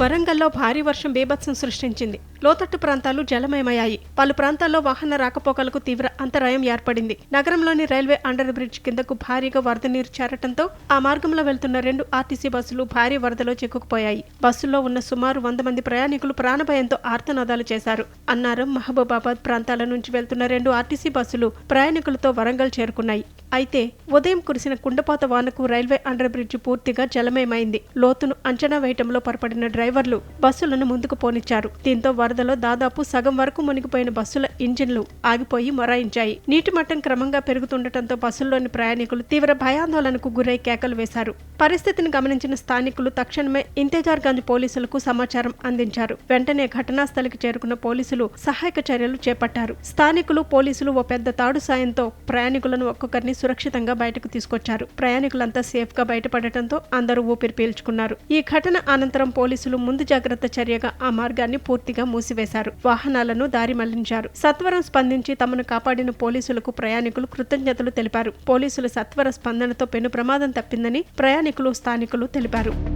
వరంగల్లో భారీ వర్షం బీభత్సం సృష్టించింది. లోతట్టు ప్రాంతాలు జలమయమయ్యాయి. పలు ప్రాంతాల్లో వాహన రాకపోకలకు తీవ్ర అంతరాయం ఏర్పడింది. నగరంలోని రైల్వే అండర్ బ్రిడ్జ్ కిందకు భారీగా వరద నీరు చేరటంతో ఆ మార్గంలో వెళ్తున్న రెండు ఆర్టీసీ బస్సులు భారీ వరదలో చిక్కుకుపోయాయి. బస్సుల్లో ఉన్న సుమారు వంద మంది ప్రయాణికులు ప్రాణభయంతో ఆర్తనాదాలు చేశారు. అన్నారం మహబూబాబాద్ ప్రాంతాల నుంచి వెళ్తున్న రెండు ఆర్టీసీ బస్సులు ప్రయాణికులతో వరంగల్ చేరుకున్నాయి. అయితే ఉదయం కురిసిన కుండపాత వానకు రైల్వే అండర్ బ్రిడ్జ్ పూర్తిగా జలమయమైంది. లోతును అంచనా వేయటంలో పొరపడిన డ్రైవర్లు బస్సులను ముందుకు పోనిచ్చారు. దీంతో వరదలో దాదాపు సగం వరకు మునిగిపోయిన బస్సుల ఇంజిన్లు ఆగిపోయి మొరాయించాయి. నీటి మట్టం క్రమంగా పెరుగుతుండటంతో బస్సుల్లోని ప్రయాణికులు తీవ్ర భయాందోళనకు గురై కేకలు వేశారు. పరిస్థితిని గమనించిన స్థానికులు తక్షణమే ఇంతేజార్గంజ్ పోలీసులకు సమాచారం అందించారు. వెంటనే ఘటనా స్థలికి చేరుకున్న పోలీసులు సహాయక చర్యలు చేపట్టారు. స్థానికులు పోలీసులు ఓ పెద్ద తాడు సాయంతో ప్రయాణికులను ఒక్కొక్కరిని సురక్షితంగా బయటకు తీసుకొచ్చారు. ప్రయాణికులంతా సేఫ్గా బయటపడటంతో అందరూ ఊపిరి పీల్చుకున్నారు. ఈ ఘటన అనంతరం పోలీసులు ముందు జాగ్రత్త చర్యగా ఆ మార్గాన్ని పూర్తిగా మూసివేశారు. వాహనాలను దారి మళ్ళించారు. సత్వరం స్పందించి తమను కాపాడిన పోలీసులకు ప్రయాణికులు కృతజ్ఞతలు తెలిపారు. పోలీసుల సత్వర స్పందనతో పెను ప్రమాదం తప్పిందని స్థానికులు స్థానికులు తెలిపారు.